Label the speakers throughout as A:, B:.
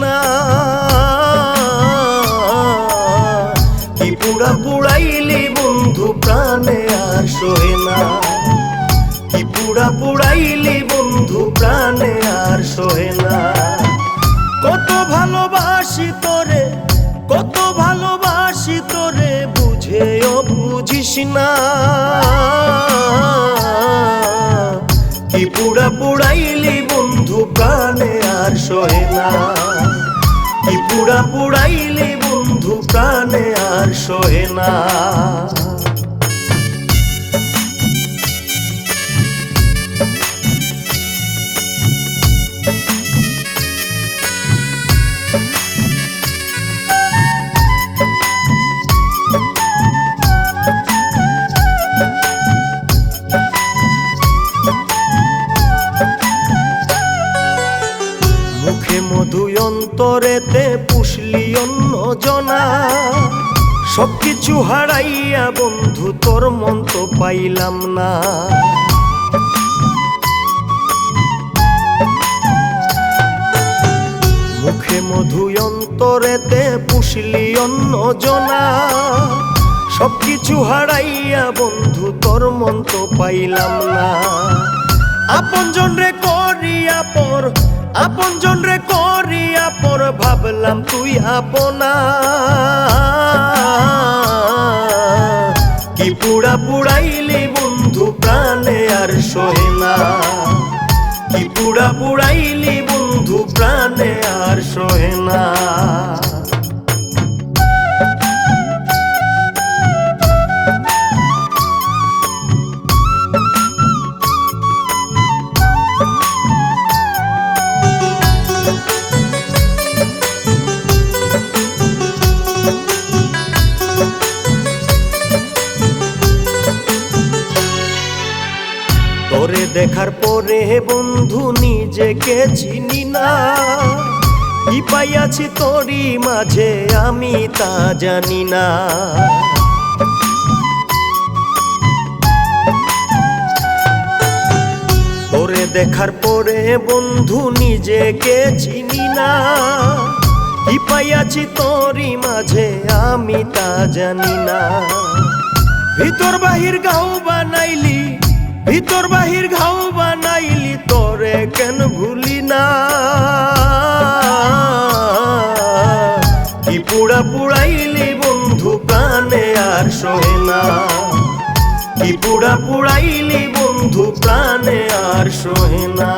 A: না। কি পুড়াইলি বন্ধু, প্রাণে আর সহে না। কি পুরা পুড়াইলি বন্ধু, প্রাণে আর সহে না। কত ভালোবাসি তোরে, কত ভালোবাসি তোরে, বুঝেও বুঝিস না। কি পুরা পুড়াইলি বন্ধু প্রাণে আর সহে মুখে মধু অন্তরেতে পুষলি অন্য জনা। সবকিছু হারাইয়া বন্ধু, তোর মন তো পাইলাম না। মুখে মধু অন্তরেতে পুষলি অন্য জনা। সবকিছু হারাইয়া বন্ধু, তোর মন তো পাইলাম না। আপন জন রে করিয়া পর আপন জন ভাবলাম তুই আপনা কি পুড়া পুড়াইলি বন্ধু প্রাণে আর সহে না কি পুড়া পুড়াইলি দেখার পরে বন্ধু নিজেকে চিনি না। কি পাইয়াছি তোরই মাঝে আমি তা জানি না। তোরে দেখার পরে বন্ধু নিজেকে চিনি না। কি পাইয়াছি তোরই মাঝে আমি তা জানি না। ভিতর বাহির গাও বানাইলি ভিতর বাহির ঘাও বানাইলি, তোরে কেন ভুলি না? কি পুড়া পুড়াইলি বন্ধু, প্রাণে আর সহে না। কি পুড়া পুড়াইলি বন্ধু, প্রাণে আর সহে না।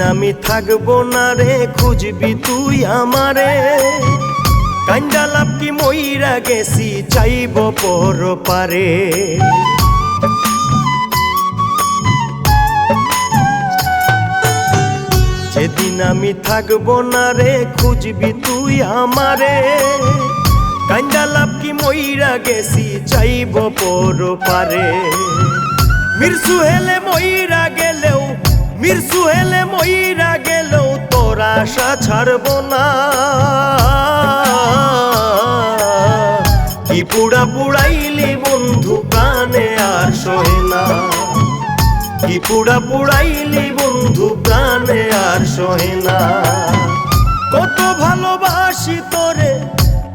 A: আমি থাকব না রে, খুঁজবি তুই আমারে। কান্দা লাভ কি মইরা গেছি, চাইব পর পারে। যেদিন আমি থাকব না রে, খুঁজবি তুই আমারে। কান্দা লাভ কি মইরা গেছি, চাইব পর পারে। মিরসু হেলে মইরা গেলেও মিরসু হেলে মইরা গেলেও তোর আশা ছাড়ব না। কি পুড়া পুড়াইলি বন্ধু, প্রাণে আর সহে না। কি পুড়া পুড়াইলি বন্ধু, প্রাণে আর সহে না। কত ভালোবাসি তোরে,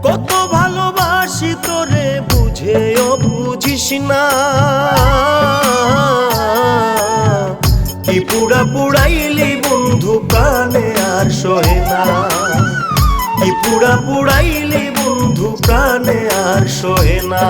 A: কত ভালোবাসি তোরে, বুঝেও বুঝিস না। পুড়া পুড়াইলি বন্ধু প্রাণে আর সহে না। কি পুড়া পুড়াইলি বন্ধু প্রাণে আর সহে না।